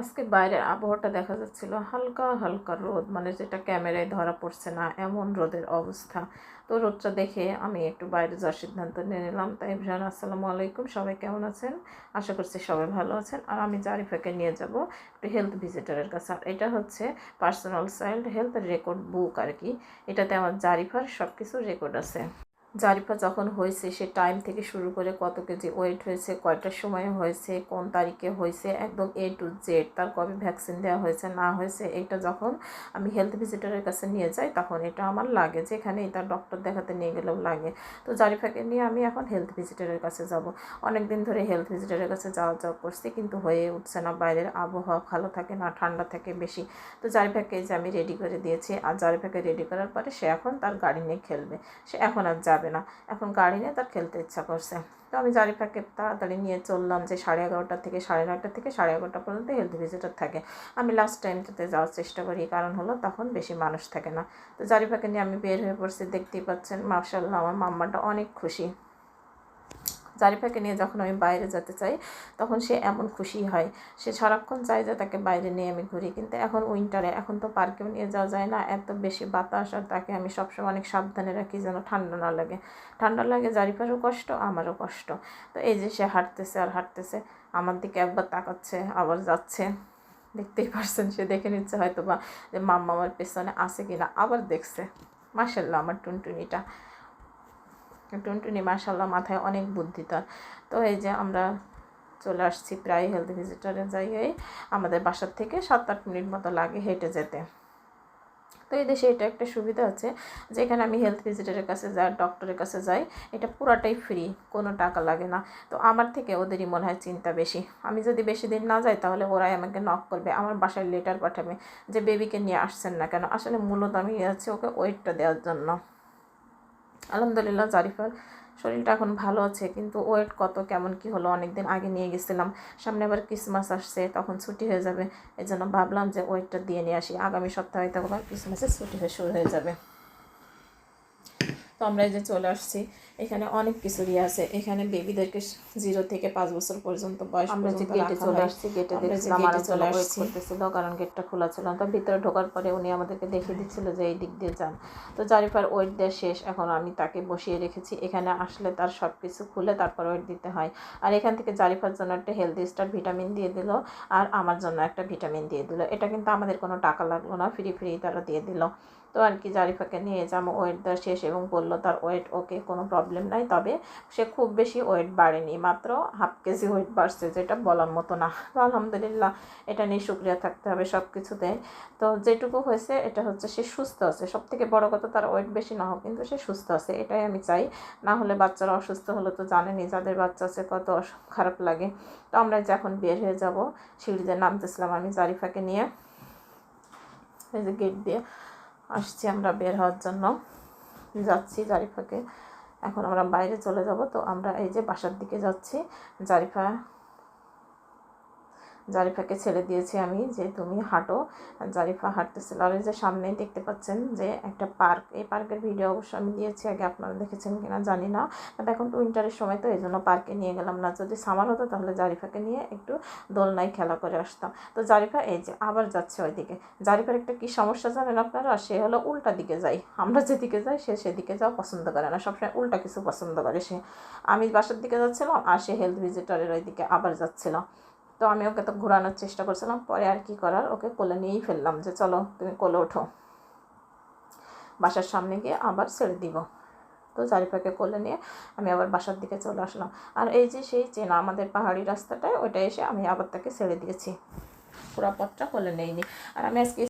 আজকে বাইরের আবহাওয়াটা দেখা যাচ্ছিল হালকা হালকা রোদ মানে যেটা ক্যামেরায় ধরা পড়ছে না, এমন রোদের অবস্থা। তো রোদটা দেখে আমি একটু বাইরে যাওয়ার সিদ্ধান্ত নিয়ে নিলাম। তাই ইব্রাহান আসসালামু আলাইকুম, সবাই কেমন আছেন? আশা করছি সবাই ভালো আছেন। আর আমি জারিফাকে নিয়ে যাব একটু হেলথ ভিজিটারের কাছে। আর এটা হচ্ছে personal child health record book আর কি। এটাতে আমার জারিফার সব কিছু রেকর্ড আছে। জারিফা যখন হয়েছে, সে টাইম থেকে শুরু করে কত কেজি ওয়েট হয়েছে, কয়টার সময় হয়েছে, কোন তারিখে হয়েছে, একদম এ টু জেড তার কবে ভ্যাকসিন দেওয়া হয়েছে, না হয়েছে, এটা যখন আমি হেলথ ভিজিটারের কাছে নিয়ে যাই, তখন এটা আমার লাগে, যেখানেই তার ডক্টর দেখাতে নিয়ে গেলেও লাগে। তো জারিফাকে নিয়ে আমি এখন হেলথ ভিজিটারের কাছে যাব। অনেক দিন ধরে হেলথ ভিজিটারের কাছে যাওয়া যাওয়া করছি, কিন্তু হয়ে উঠছে না, বাইরের আবহাওয়া ভালো থাকে না, ঠান্ডা থাকে বেশি। তো জারিফাকে যে আমি রেডি করে দিয়েছি, আর জারিফাকে রেডি করার পরে সে এখন তার গাড়ি নিয়ে খেলবে। সে এখন আর যাবে না। এখন গাড়ি নিয়ে তার খেলতে ইচ্ছা করছে। তো আমি জারিফাকে তাড়াতাড়ি নিয়ে চললাম যে সাড়ে এগারোটা থেকে সাড়ে নয়টা থেকে সাড়ে এগারোটা পর্যন্ত হেলথ ভিজিটার থাকে। আমি লাস্ট টাইমটাতে যাওয়ার চেষ্টা করি কারণ হলো তখন বেশি মানুষ থাকে না। তো জারিফাকে নিয়ে আমি বের হয়ে পড়ছি, দেখতেই পাচ্ছেন মার্শাল্লাহ আমার মাম্মাটা অনেক খুশি। জারিফাকে নিয়ে যখন আমি বাইরে যেতে চাই, তখন সে এমন খুশি হয়। সে সারাক্ষণ চায় যে তাকে বাইরে নিয়ে আমি ঘুরি। কিন্তু এখন উইন্টারে, এখন তো পার্কেও নিয়ে যাওয়া যায় না। এত বেশি বাতাস আর তাকে আমি সবসময় অনেক সাবধানে রাখি যেন ঠান্ডা না লাগে। ঠান্ডা লাগে জারিফারও কষ্ট, আমারও কষ্ট। তো এই যে সে হাঁটতেছে আর হাঁটতেছে, আমার দিকে একবার তাকাচ্ছে, আবার যাচ্ছে। দেখতেই পারছেন, সে দেখে নিচ্ছে হয়তো বা যে মাম্মা আমার পেছনে আছে কিনা। আবার দেখছে। মাসাল্লাহ আমার টুনটুনিটা। টুনটুনি মাসাল্লাহ মাথায় অনেক বুদ্ধি তার। তো এই যে আমরা চলে আসছি প্রায় হেলথ ভিজিটারের জায়গায়। আমাদের বাসার থেকে সাত আট মিনিট মতো লাগে হেঁটে যেতে। তো এই দেশে এটা একটা সুবিধা আছে যে এখানে আমি হেলথ ভিজিটারের কাছে যাই ডক্টরের কাছে যাই, এটা পুরাটাই ফ্রি কোনো টাকা লাগে না। তো আমার থেকে ওদেরই মনে হয় চিন্তা বেশি। আমি যদি বেশি দিন না যাই, তাহলে ওরাই আমাকে নক করবে। আমার বাসায় লেটার পাঠাবে যে বেবিকে নিয়ে আসছেন না কেন? আসলে মূলত আমি যাচ্ছি ওকে ওয়েটটা দেওয়ার জন্য। আলহামদুলিল্লাহ, জারিফার শরীরটা এখন ভালো আছে, কিন্তু ওয়েট কত, কেমন কি হলো অনেক দিন আগে নিয়ে গেছিলাম, সামনে আবার ক্রিসমাস আসছে, তখন ছুটি হয়ে যাবে এই জন্য ভাবলাম যে ওয়েটটা দিয়ে নিয়ে আসি, আগামী সপ্তাহে তখন ক্রিসমাসের ছুটি হয়ে শুরু হয়ে যাবে। তো আমরা এই যে চলে আসছি এখানে অনেক কিছুরই আছে। এখানে বেবিদেরকে জিরো থেকে পাঁচ বছর পর্যন্ত বয়স আমরা যে গেটে চলে আসছি গেটে দেখছিলাম। করতেছিল কারণ গেটটা খোলা ছিল তো ভিতরে ঢোকার পরে উনি আমাদেরকে দেখিয়ে দিচ্ছিল যে এই দিক দিয়ে যান। তো জারিফার ওয়েট দেওয়া শেষ। এখন আমি তাকে বসিয়ে রেখেছি। এখানে আসলে তার সব কিছু খুলে তারপর ওয়েট দিতে হয়। আর এখান থেকে জারিফার জন্য একটা হেলদি স্টার ভিটামিন দিয়ে দিল। আর আমার জন্য একটা ভিটামিন দিয়ে দিল। এটা কিন্তু আমাদের কোনো টাকা লাগল না। ফ্রি ফ্রি তারা দিয়ে দিল। তো আর কি জারিফাকে নিয়ে যাব। ওয়েট দেওয়া শেষ এবং বলল তার ওয়েট ওকে কোনো প্রবলেম নাই, তবে সে খুব বেশি ওয়েট বাড়েনি, মাত্র হাফ কেজি ওয়েট বাড়ছে, যেটা বলার মতো না। তো আলহামদুলিল্লাহ, এটা নিয়ে শুক্রিয়া থাকতে হবে সব কিছুতে তো যেটুকু হয়েছে, এটা হচ্ছে সে সুস্থ আছে। সব থেকে বড় কথা, তার ওয়েট বেশি না হোক, কিন্তু সে সুস্থ আছে, এটাই আমি চাই। না হলে বাচ্চারা অসুস্থ হলে তো জানেনি, যাদের বাচ্চা আছে কত খারাপ লাগে। তো আমরা যখন বের হয়ে যাব, সিঁড়িতে নামতেছিলাম আমি জারিফাকে নিয়ে। এই যে গেট দিয়ে আসছি আমরা বের হওয়ার জন্য। যাচ্ছি জারিফাকে। এখন আমরা বাইরে চলে যাব তো আমরা এই যে বাসার দিকে যাচ্ছি জারিফা জারিফাকে ছেড়ে দিয়েছি আমি, যে তুমি হাঁটো। জারিফা হাঁটতেছিল আর যে সামনেই দেখতে পাচ্ছেন যে একটা পার্ক। এই পার্কের ভিডিও অবশ্য আমি দিয়েছি আগে, আপনারা দেখেছেন কিনা জানি না। তবে এখন তো উইন্টারের সময়, তো এই জন্য পার্কে নিয়ে গেলাম না। যদি সামার হতো, তাহলে জারিফাকে নিয়ে একটু দোলনায় খেলা করে আসতাম। তো জারিফা, এই যে, আবার যাচ্ছে ওইদিকে। জারিফার একটা কী সমস্যা জানেন আপনারা? সে হলো উল্টা দিকে যাই আমরা যেদিকে যাই, সে সেদিকে যাওয়া পছন্দ করে না। সবসময় উল্টা কিছু পছন্দ করে সে। আমি বাসার দিকে যাচ্ছিলাম, আর সে হেলথ ভিজিটারের ওইদিকে আবার যাচ্ছিল। তো আমি ওকে তো ঘোরানোর চেষ্টা করছিলাম, পরে আর কি করার? ওকে কোলে নিয়েই ফেললাম যে চলো তুমি কোলে ওঠো। বাসার সামনে গিয়ে আবার ছেড়ে দিব। তো চারিপাকে কোলে নিয়ে আমি আবার বাসার দিকে চলে আসলাম। আর এই যে সেই চেনা আমাদের পাহাড়ি রাস্তাটায়, ওইটা এসে আমি আবার তাকে ছেড়ে দিয়েছি। পুরাপথটা কোলে নেইনি। আর আমি আজকে